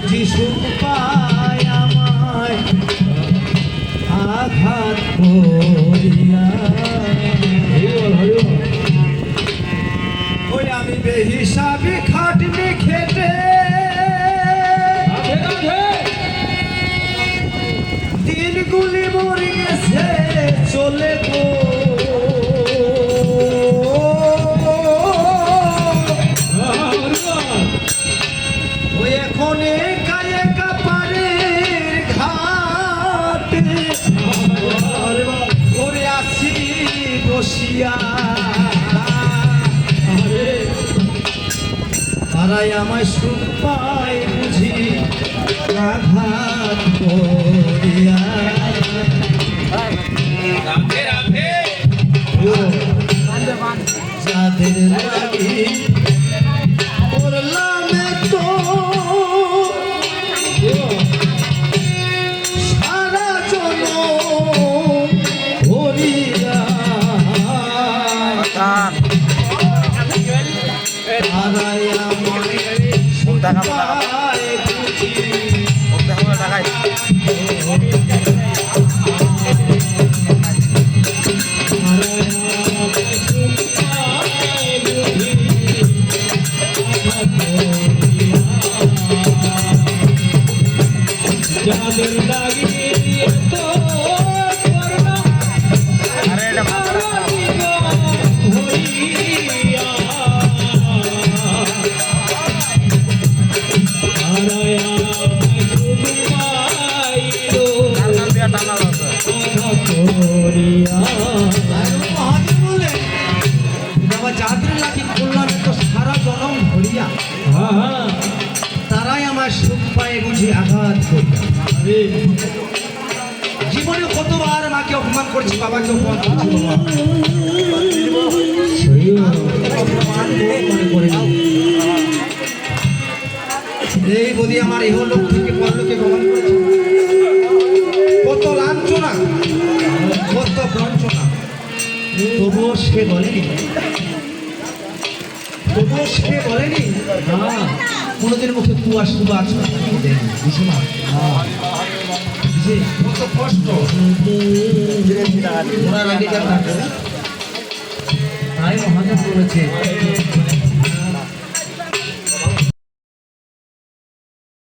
সুখ পায় আমায়। আঘাত করিয়া। ওই আমি বেহিসাবি বসিয়া তারাই আমায় সুখ পায় বুঝি আঘাত করিয়া। যাদের লাগি টান তারাই আমায় সুখ দেখাবো, দেখাবো। পায় বুঝি মুখ দেখাবো দেখাই যাদের লাগি করলাম তো সারা জনম হ্যাঁ তারাই আমার সুখ পায় বুঝি আঘাত করিয়া জীবনে কতবার মাকে অপমান করছি, বাবাকে অপমান করছি। এই বদি আমার ইহ লোক থেকে পরলোকে গমন করেছে। কত লাঞ্ছনা, কত বঞ্চনা। তবুও সে বলেনি। তবুও সে বলেনি? হ্যাঁ। কোনোদিন মুখে কুয়া শুধু বুঝো না যে কত কষ্ট ওনার আগে যা তাই মহাদেব বলেছে